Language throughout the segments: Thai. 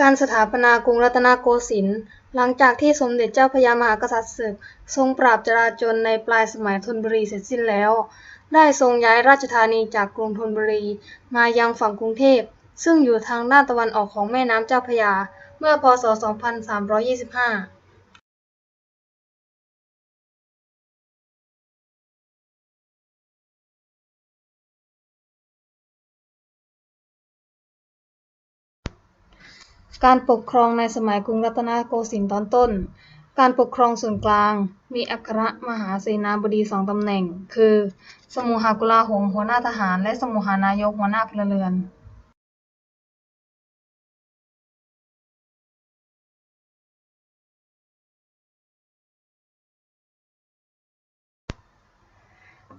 การสถาปนากรุงรัตนโกสินทร์หลังจากที่สมเด็จเจ้าพระยามหากษัตริย์ศึก ทรงปราบจราจนในปลายสมัยธนบุรีเสร็จสิ้นแล้ว ได้ทรงย้ายราชธานีจากกรุงธนบุรีมายังฝั่งกรุงเทพ ซึ่งอยู่ทางด้านตะวันออกของแม่น้ำเจ้าพระยา เมื่อพ.ศ.2325 การปกครองในสมัยกรุงรัตนโกสินทร์ตอนต้น การปกครองส่วนกลาง มีอัครมหาเสนาบดีสองตำแหน่ง คือ สมุหกุลาหมหัวหน้าทหาร และสมุหานายกหัวหน้าพลเรือน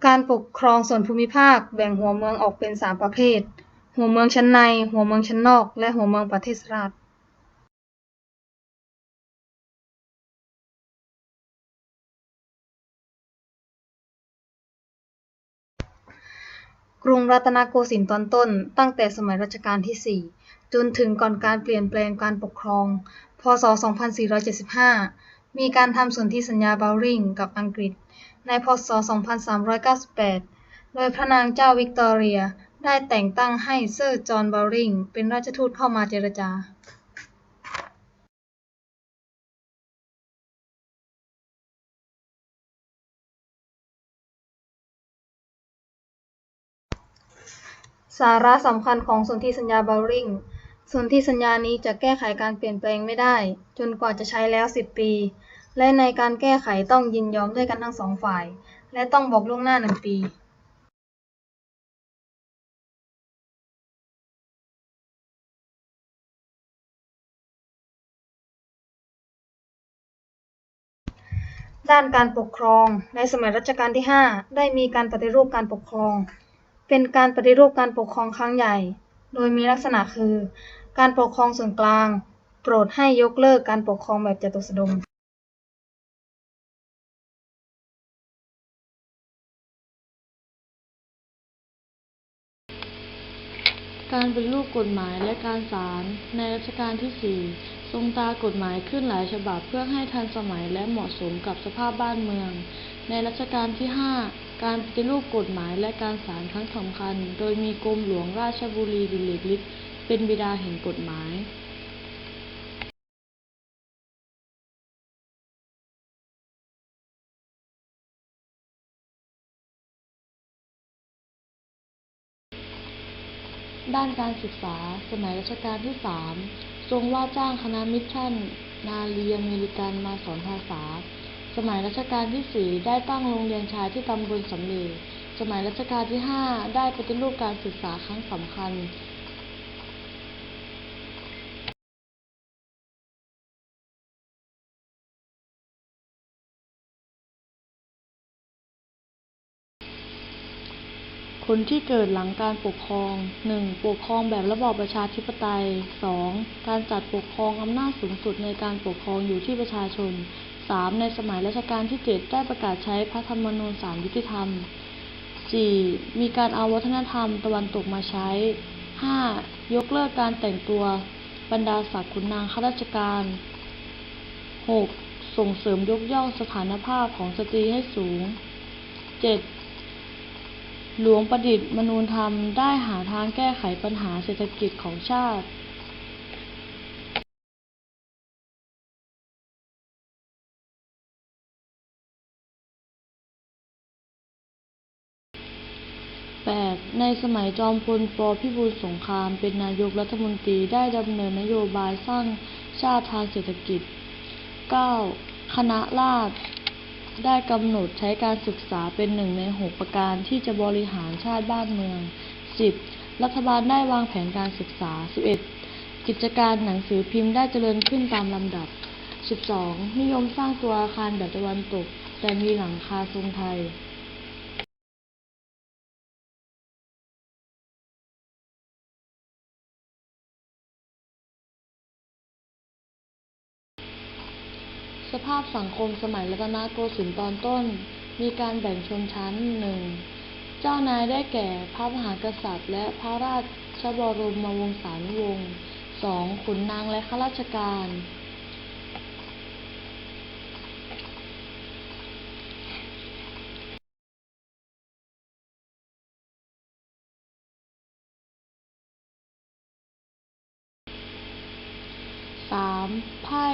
การปกครองส่วนภูมิภาคแบ่งหัวเมืองออกเป็นสามประเภท หัวเมืองชั้นใน หัวเมืองชั้นนอก และหัวเมืองประเทศราษ กรุงรัตนโกสินทร์ตอนต้น ตั้งแต่สมัยรัชกาลที่ 4 จนถึงก่อนการเปลี่ยนแปลงการปกครอง พ.ศ.2475 มีการทำสนธิสัญญาเบลริงกับอังกฤษ ในพ.ศ.2398 โดยพระนางเจ้าวิกตอเรียได้แต่งตั้งให้เซอร์จอห์นเบลริงเป็นราชทูตเข้ามาเจรจา สาระสำคัญของสนธิสัญญาเบลริงสนธิสัญญานี้จะแก้ไขการเปลี่ยนแปลงไม่ได้ จนกว่าจะใช้แล้ว 10 ปี และในการแก้ไขต้องยินยอมด้วยกันทั้งสองฝ่าย และต้องบอกล่วงหน้าหนึ่งปีด้านการปกครอง ในสมัยรัชกาลที่ 5 ได้มีการปฏิรูปการปกครอง เป็นการปฏิรูปการปกครองครั้งใหญ่ โดยมีลักษณะคือ การปกครองส่วนกลาง โปรดให้ยกเลิกการปกครองแบบจตุสดมการปฏิรูปกฎหมายและการศาลในรัชกาลที่ 4 รงตากฎหมายขึ้นหลายฉบับเพื่อให้ทันสมัยและเหมาะสมกับสภาพบ้านเมือง ในรัชกาลที่ 5 การปฏิรูปกฎหมายและการศาลครั้งสำคัญ โดยมีกรมหลวงราชบุรีดิเลกฤทธิ์เป็นบิดาแห่งกฎหมายด้านการศึกษา สมัยรัชกาลที่ 3 ทรงว่าจ้างคณะมิชชันนารีอเมริกันมาสอนภาษา สมัยรัชกาลที่สี่ได้ตั้งโรงเรียนชายที่ตำบลสำเร็จสมัยรัชกาลที่ห้าได้ปฏิรูปการศึกษาครั้งสำคัญ คนที่เกิดหลังการปกครอง 1. ปกครองแบบระบอบประชาธิปไตย 2. การจัดปกครองอำนาจสูงสุดในการปกครองอยู่ที่ประชาชน 3. ในสมัยรัชกาลที่ 7 ได้ประกาศใช้พระธรรมนูญศาลยุติธรรม 4. มีการเอาวัฒนธรรมตะวันตกมาใช้ 5. ยกเลิกการแต่งตัวบรรดาศักดิ์ขุนนางข้าราชการ 6. ส่งเสริมยกย่องสถานภาพของสตรีให้สูง 7. หลวงประดิษฐ์มนูญธรรมได้หาทางแก้ไขปัญหาเศรษฐกิจของชาติ 8. ในสมัยจอมพลปพิบูลสงคราม เป็นนายกรัฐมนตรีได้ดำเนินนโยบายสร้างชาติทางเศรษฐกิจ 9. คณะราษฎร ได้กำหนดใช้การศึกษาเป็นหนึ่งในหกประการที่จะบริหารชาติบ้านเมือง 10. รัฐบาลได้วางแผนการศึกษา 11. กิจการหนังสือพิมพ์ได้เจริญขึ้นตามลำดับ 12. นิยมสร้างตัวอาคารแบบตะวันตก แต่มีหลังคาทรงไทย สังคมสมัยรัตนโกสินทร์ตอนต้น มีการแบ่งชนชั้นหนึ่งเจ้านายได้แก่พระมหากษัตริย์ และพระราชบรมวงศานุวงศ์สองขุนนางและข้าราชการ 3. ไพ่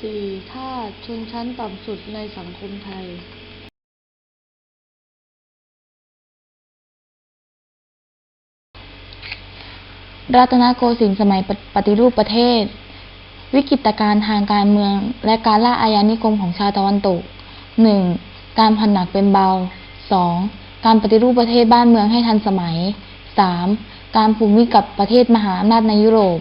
4. ทาส ชนชั้นต่ำสุดในสังคมไทยรัตนโกสินทร์สมัยปฏิรูปประเทศ วิกฤตการณ์ทางการเมือง และการล่าอาณานิคมของชาวตะวันตก 1. การผ่อนหนักเป็นเบา 2. การปฏิรูปประเทศบ้านเมืองให้ทันสมัย 3. การผูมิกับประเทศมหาอำนาจในยุโรป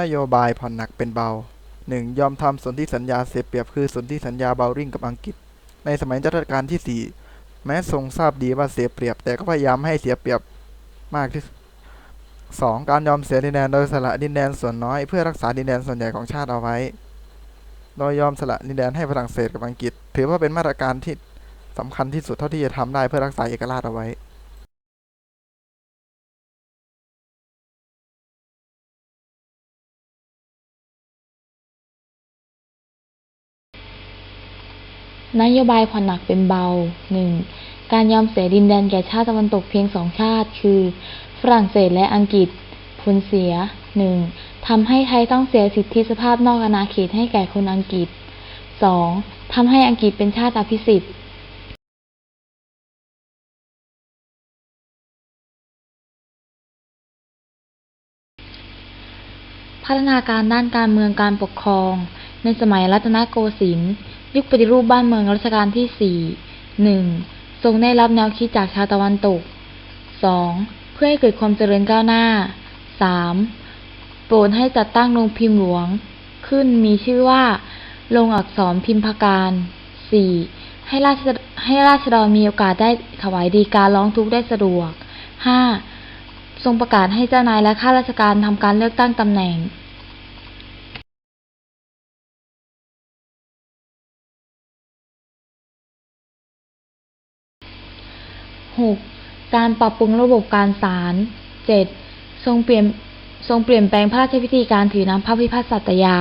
นโยบายผ่อนหนักเป็นเบา 1. ยอมทำสนธิสัญญาเสียเปรียบคือสนธิสัญญาเบลริ่งกับอังกฤษ ในสมัยรัชกาลที่ 4 แม้ทรงทราบดีว่าเสียเปรียบ แต่ก็พยายามให้เสียเปรียบมากที่สุด 2. การยอมเสียดินแดนโดยสละดินแดนส่วนน้อย เพื่อรักษาดินแดนส่วนใหญ่ของชาติเอาไว้ โดยยอมสละดินแดนให้ฝรั่งเศสกับอังกฤษ ถือว่าเป็นมาตรการที่สำคัญที่สุดเท่าที่จะทำได้เพื่อรักษาเอกราชเอาไว้ นโยบายผ่อนหนักเป็นเบา 1. การยอมเสียดินแดนแก่ชาติตะวันตกเพียงสองชาติ คือ ฝรั่งเศสและอังกฤษ ผลเสีย 1. ทำให้ไทยต้องเสียสิทธิสภาพนอกอาณาเขตให้แก่คนอังกฤษ 2. ทำให้อังกฤษเป็นชาติอภิสิทธิ์พัฒนาการด้านการเมืองการปกครอง ในสมัยรัตนโกสินทร์ ยุคปฏิรูปบ้านเมืองรัชกาลที่สี่หนึ่งทรงได้รับแนวคิดจากชาวตะวันตกสองเพื่อให้เกิดความเจริญก้าวหน้าสามโปรดให้จัดตั้งโรงพิมพ์หลวง ขึ้นมีชื่อว่าโรงอักษรพิมพ์การสี่ให้ราชให้ราษฎรมีโอกาสได้ถวายดีการร้องทุกข์ได้สะดวกห้าทรงประกาศให้เจ้านายและข้าราชการทำการเลือกตั้งตำแหน่ง 6. การปรับปรุงระบบการศาล 7. ทรงเปลี่ยนทรงเปลี่ยนแปลงพระราชพิธีการถือน้ำพระพิพัฒน์สัตยา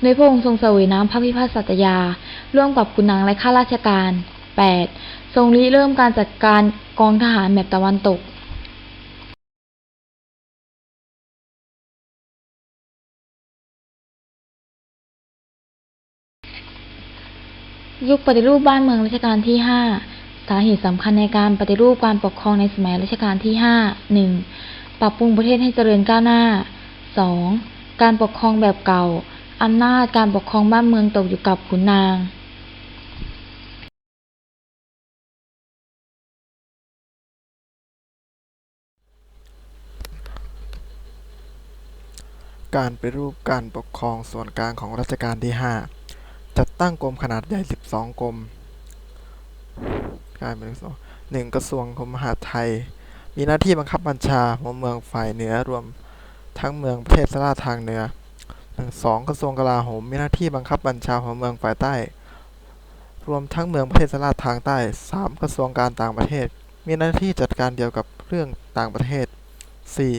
โดยพระองค์ทรงเสวยน้ำพระพิพัฒน์สัตยา ร่วมกับขุนนางและข้าราชการ 8. ทรงริเริ่มการจัดการกองทหารแบบตะวันตกยุคปฏิรูปบ้านเมืองรัชกาลที่ 5 สาเหตุสำคัญในการปฏิรูปการปกครองในสมัยรัชกาลที่5 1. ปรับปรุงประเทศให้เจริญก้าวหน้า 2. การปกครองแบบเก่า อำนาจการปกครองบ้านเมืองตกอยู่กับขุนนางการปฏิรูปการปกครองส่วนกลางของรัชกาลที่ 5 จัดตั้งกรมขนาดใหญ่ 12 กรม การเป็นสองหนึ่งกระทรวงมหาดไทย มีหน้าที่บังคับบัญชาหัวเมืองฝ่ายเหนือรวมทั้งเมืองประเทศสลาทางเหนือหนึ่งสองกระทรวงกลาโหมมีหน้าที่บังคับบัญชาหัวเมืองฝ่ายใต้ รวมทั้งเมืองประเทศสลาทางใต้สามกระทรวงการต่างประเทศ มีหน้าที่จัดการเกี่ยวกับเรื่องต่างประเทศสี่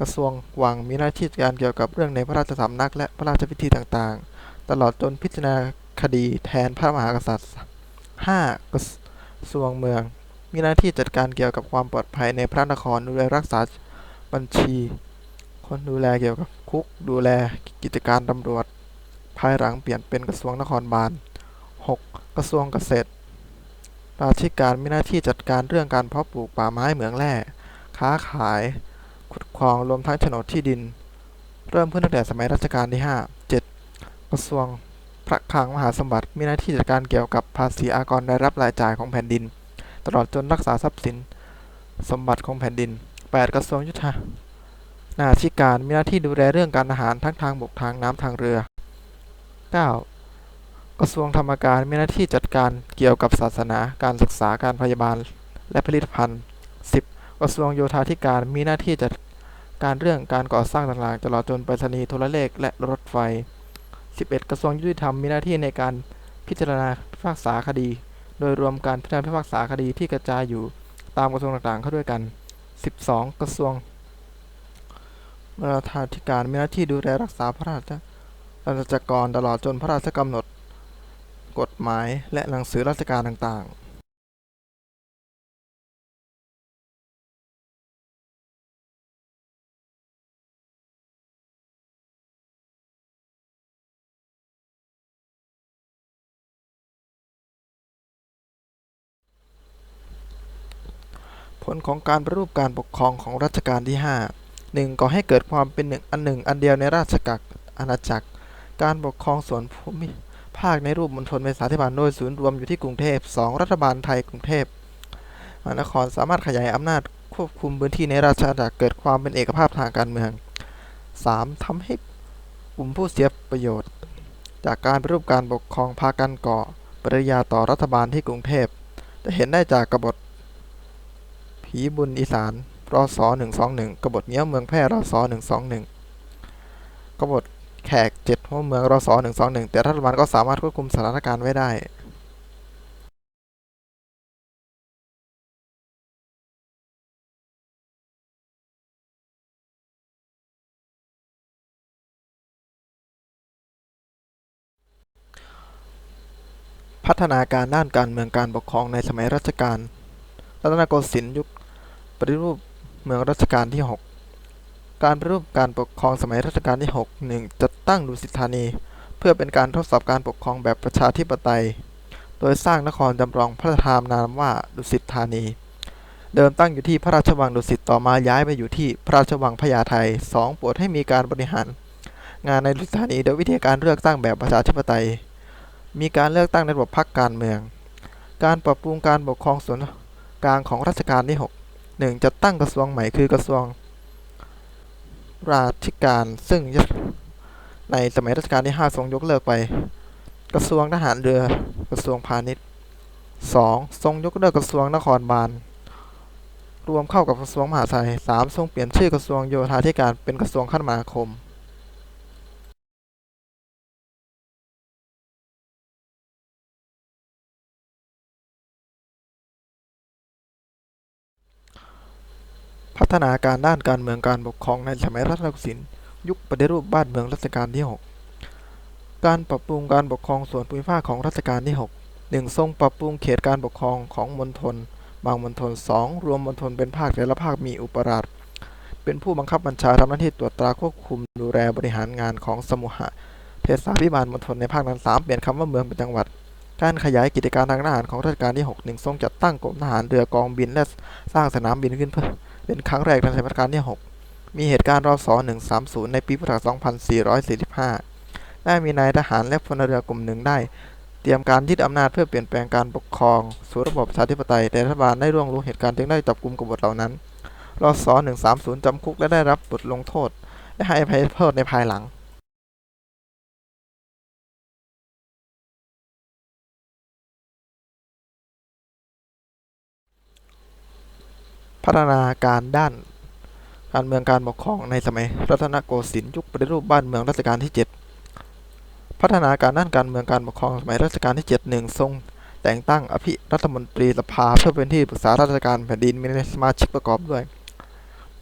กระทรวงวังมีหน้าที่จัดการเกี่ยวกับเรื่องในพระราชสำนักและพระราชพิธีต่างๆ ตลอดจนพิจารณาคดีแทนพระมหากษัตริย์ห้ากระ ทรวงเมือง มีหน้าที่จัดการเกี่ยวกับความปลอดภัยในพระนครดูแลรักษาบัญชี คนดูแลเกี่ยวกับคุก ดูแลกิจการตำรวจ ภายหลังเปลี่ยนเป็นกระทรวงนครบาล 6. กระทรวงเกษตร ราชการมีหน้าที่จัดการเรื่องการเพาะปลูกป่าไม้เหมืองแร่ ค้าขาย ขุดคลองรวมทั้งโฉนดที่ดิน เริ่มขึ้นตั้งแต่สมัยรัชกาลที่ 5 7. กระทรวง พระคลังมหาสมบัติมีหน้าที่จัดการเกี่ยวกับภาษีอากรรายรับรายจ่ายของแผ่นดิน ตลอดจนรักษาทรัพย์สิน สมบัติของแผ่นดิน 8. กระทรวงยุทธนาธิการมีหน้าที่ดูแลเรื่องการทหารทั้งทางบกทางน้ำทางเรือ 9. กระทรวงธรรมการมีหน้าที่จัดการเกี่ยวกับศาสนา การศึกษาการพยาบาล และผลิตภัณฑ์ 10. กระทรวงโยธาธิการมีหน้าที่จัดการเรื่องการก่อสร้างต่างๆตลอดจนไปรษณีย์โทรเลขและรถไฟ 11 กระทรวงยุติธรรมมีหน้าที่ในการพิจารณาพิพากษาคดี โดยรวมการพิจารณาพิพากษาคดีที่กระจายอยู่ตามกระทรวงต่างๆ เข้าด้วยกัน 12 กระทรวงโยธาธิการมีหน้าที่ดูแลรักษาพระราชราชกรตลอดจนพระราชกำหนด กฎหมายและหนังสือราชการต่างๆ ลของการปฏิรูปการปกครองของรัชกาลที่ 5 1. ก่อให้เกิดความเป็นหนึ่งอันหนึ่งอันเดียวในราชกักอาณาจักร การปกครองส่วนภูมิภาคในรูปมณฑลเป็นสาธิบาลโดยศูนย์รวมอยู่ที่กรุงเทพ 2. รัฐบาลไทยกรุงเทพมหานครสามารถขยายอำนาจควบคุมพื้นที่ในราชอาณาจักรเกิดความเป็นเอกภาพทางการเมือง 3. ทำให้กลุ่มผู้เสียประโยชน์ จากการปฏิรูปการปกครองพากันก่อปริยาต่อรัฐบาลที่กรุงเทพ จะเห็นได้จากกบฏ ผีบุญอีสานรศ121กบฏเงี้ยวเมืองแพร่รศ121กบฏแขกเจ็ดหัวเมืองรศ121แต่รัฐบาลก็สามารถควบคุมสถานการณ์ไว้ได้พัฒนาการด้านการเมืองการปกครองในสมัยรัชกาลรัตนโกสินทร์ยุค ปฏิรูปเมืองรัชกาลที่ 6 การปฏิรูปการปกครองสมัยรัชกาลที่ 6 1. จัดตั้งดุสิตธานี เพื่อเป็นการทดสอบการปกครองแบบประชาธิปไตย โดยสร้างนครจำลองพระราชทานามว่าดุสิตธานี เดิมตั้งอยู่ที่พระราชวังดุสิตต่อมาย้ายไปอยู่ที่พระราชวังพญาไท 2. ปรดให้มีการบริหารงานในดุสิตธานีโดยวิธีการเลือกตั้งแบบประชาธิปไตย มีการเลือกตั้งในระบบพรรคการเมือง การปรับปรุงการปกครองส่วนกลางของรัชกาลที่ 6 1. จัดตั้งกระทรวงใหม่คือกระทรวงราชการ ซึ่งในสมัยรัชกาลที่ 5 ทรงยกเลิกไป กระทรวงทหารเรือกระทรวงพาณิชย์ 2. ทรงยกเลิกกระทรวงนครบาล รวมเข้ากับกระทรวงมหาดไทย 3. ทรงเปลี่ยนชื่อกระทรวงโยธาธิการเป็นกระทรวงคมนาคม พัฒนาการด้านการเมืองการปกครองในสมัยรัตนโกสินยุคปฏิรูปบ้านเมืองรัชกาลที่ 6 การปรับปรุงการปกครองส่วนภูมิภาคของรัชกาลที่ 6 1. ทรงปรับปรุงเขตการปกครองของมณฑลบางมณฑล 2. รวมมณฑลเป็นภาคแต่ละภาคมีอุปราชเป็นผู้บังคับบัญชาทำหน้าที่ตรวจตราควบคุมดูแลบริหารงานของสมุหเทศาภิบาลมณฑลในภาคนั้น 3. เปลี่ยนคำว่าเมืองเป็นจังหวัดการขยายกิจการทางทหารของรัชกาลที่ 6 1. ทรงจัดตั้งกรมทหารเรือกองบินและสร้างสนามบินขึ้นเพื่อ เป็นครั้งแรกในสมัยรัชกาลที่ 6 มีเหตุการณ์รศ130 ในปีพุทธศักราช2445 ได้มีนายทหารและพลเรือกลุ่มหนึ่งได้ เตรียมการยึดอำนาจเพื่อเปลี่ยนแปลงการปกครอง สู่ระบบประชาธิปไตย แต่รัฐบาลได้ร่วงรู้เหตุการณ์จึงได้จับกลุ่มกบฏเหล่านั้นรศ130 จำคุกและได้รับบทลงโทษ และให้อภัยโทษในภายหลัง พัฒนาการด้านการเมืองการปกครองในสมัยรัตนโกสินทร์ยุคปฏิรูปบ้านเมืองรัชกาลที่ 7 พัฒนาการด้านการเมืองการปกครองสมัยรัชกาลที่7 1ทรงแต่งตั้งอภิรัฐมนตรีสภาเพื่อเป็นที่ปรึกษาราชการแผ่นดินมีสมาชิกประกอบด้วย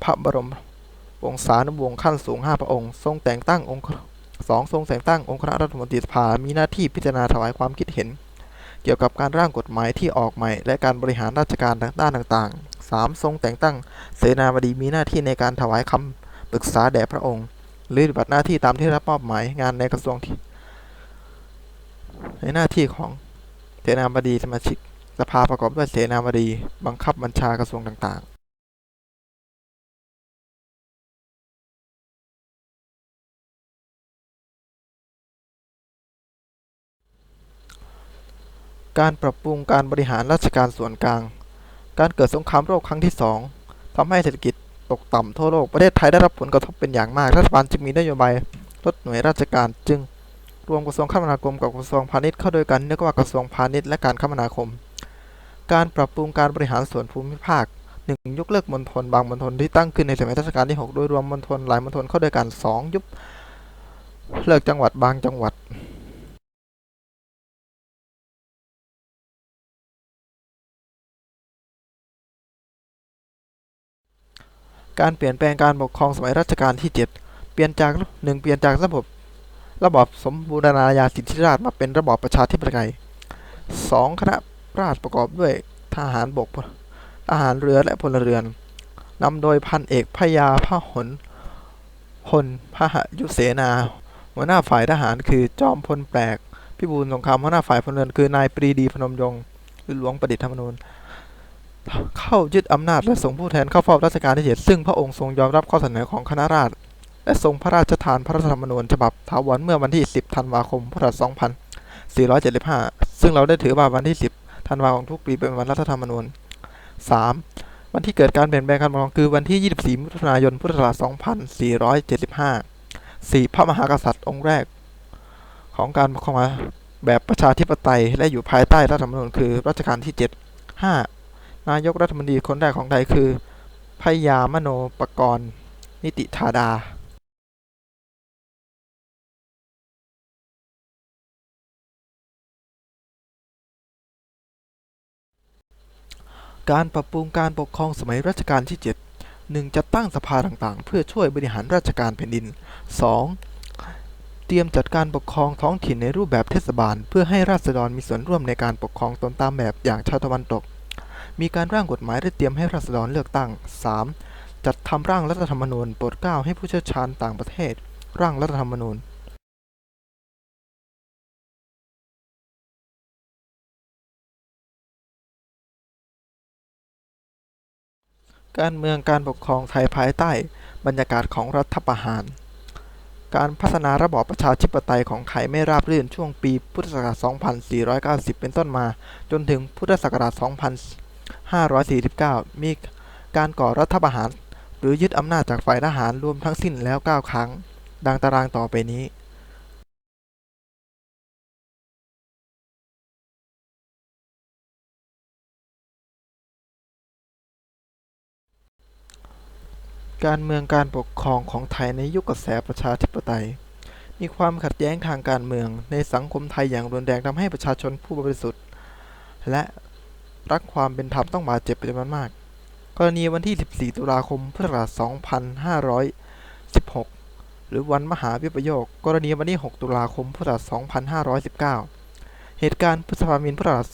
พระบรมวงศานุวงศ์ขั้นสูง 5 พระองค์ ทรงแต่งตั้งองค์สองทรงแต่งตั้งองค์คณะรัฐมนตรีสภามีหน้าที่พิจารณาถวายความคิดเห็น เกี่ยวกับการร่างกฎหมายที่ออกใหม่ และการบริหารราชการด้านต่างๆ 3. ทรงแต่งตั้งเสนาบดีมีหน้าที่ในการถวายคำปรึกษาแด่พระองค์ หรือปฏิบัติหน้าที่ตามที่รับมอบหมายงานในกระทรวงที่ในหน้าที่ของเสนาบดีสมาชิกสภาประกอบด้วยเสนาบดีบังคับบัญชากระทรวงต่าง ๆการปรับปรุงการบริหารราชการส่วนกลาง การเกิดสงครามโลกครั้งที่สองทำให้เศรษฐกิจตกต่ำทั่วโลก ประเทศไทยได้รับผลกระทบเป็นอย่างมาก รัฐบาลจึงมีนโยบายลดหน่วยราชการจึง รวมกระทรวงคมนาคมกับกระทรวงพาณิชย์เข้าด้วยกันเรียกว่ากระทรวงพาณิชย์และการคมนาคม การปรับปรุงการบริหารส่วนภูมิภาคหนึ่งยกเลิกมณฑลบางมณฑลที่ตั้งขึ้นในสมัยรัชกาลที่หกโดยรวมมณฑลหลายมณฑลเข้าด้วยกันสองยุบเลิกจังหวัดบางจังหวัด การเปลี่ยนแปลงการปกครองสมัยรัชกาลที่ 7 เปลี่ยนจากหนึ่งเปลี่ยนจากระบบ ระบอบสมบูรณาญาสิทธิราชมาเป็นระบอบประชาธิปไตยสองคณะราษฎรประกอบด้วยทหารบกทหารเรือและพลเรือนนำโดยพันเอกพยาพหลพลพหยุเสนา หัวหน้าฝ่ายทหารคือจอมพลแปลกพิบูลสงครามหัวหน้าฝ่ายพลเรือนคือนายปรีดีพนมยงค์หรือหลวงประดิษฐ์ธรรมนูญ เข้ายึดอำนาจและส่งผู้แทนเข้าเฝ้ารัชกาลที่เจ็ดซึ่งพระองค์ทรงยอมรับข้อเสนอของคณะราษฎรและทรงพระราชทานพระรัฐธรรมนูญฉบับถาวรเมื่อวันที่ 10 ธันวาคม พุทธศักราช 2475 ซึ่งเราได้ถือว่าวันที่ 10 ธันวาคมทุกปีเป็นวันรัฐธรรมนูญ 3. วันที่เกิดการเปลี่ยนแปลงการปกครองคือวันที่ 24 มิถุนายน พุทธศักราช 2475 4. พระมหากษัตริย์องค์แรก ของการปกครองแบบประชาธิปไตยและอยู่ภายใต้รัฐธรรมนูญคือรัชกาลที่ 7 5. นายกรัฐมนตรีคนแรกของไทยคือพยามโนปกรณ์ นิติธาดาการปรับปรุงการปกครองสมัยรัชกาลที่ 7 1. จัดตั้งสภาต่างๆ เพื่อช่วยบริหารราชการแผ่นดิน 2. เตรียมจัดการปกครองท้องถิ่นในรูปแบบเทศบาล เพื่อให้ราษฎรมีส่วนร่วมในการปกครองตนตามแบบอย่างชาวตะวันตก มีการร่างกฎหมายและเตรียมให้ราษฎรเลือกตั้ง 3. จัดทำร่างรัฐธรรมนูญโปรดเกล้าให้ผู้เชี่ยวชาญต่างประเทศ ร่างรัฐธรรมนูญการเมืองการปกครองไทยภายใต้ บรรยากาศของรัฐประหาร การพัฒนาระบอบประชาธิปไตยของไทยไม่ราบรื่นช่วงปีพุทธศักราช 2490 เป็นต้นมา จนถึงพุทธศักราช 2549 มีการก่อรัฐประหาร หรือยึดอำนาจจากฝ่ายทหารรวมทั้งสิ้นแล้ว 9 ครั้ง ดังตารางต่อไปนี้การเมืองการปกครองของไทยในยุคกระแสประชาธิปไตย มีความขัดแย้งทางการเมืองในสังคมไทยอย่างรุนแรงทำให้ประชาชนผู้บริสุทธิ์ และ รักความเป็นธรรมต้องบาดเจ็บเป็นจำนวนมาก กรณีวันที่ 14 ตุลาคม พุทธศักราช 2516 หรือวันมหาวิปโยค กรณีวันที่ 6 ตุลาคม พุทธศักราช 2519 เหตุการณ์พฤษภาคมพุทธศักราช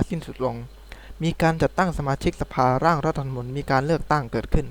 2535 สิ้นสุดลง มีการจัดตั้งสมาชิกสภาร่างรัฐธรรมนูญมีการเลือกตั้งเกิดขึ้น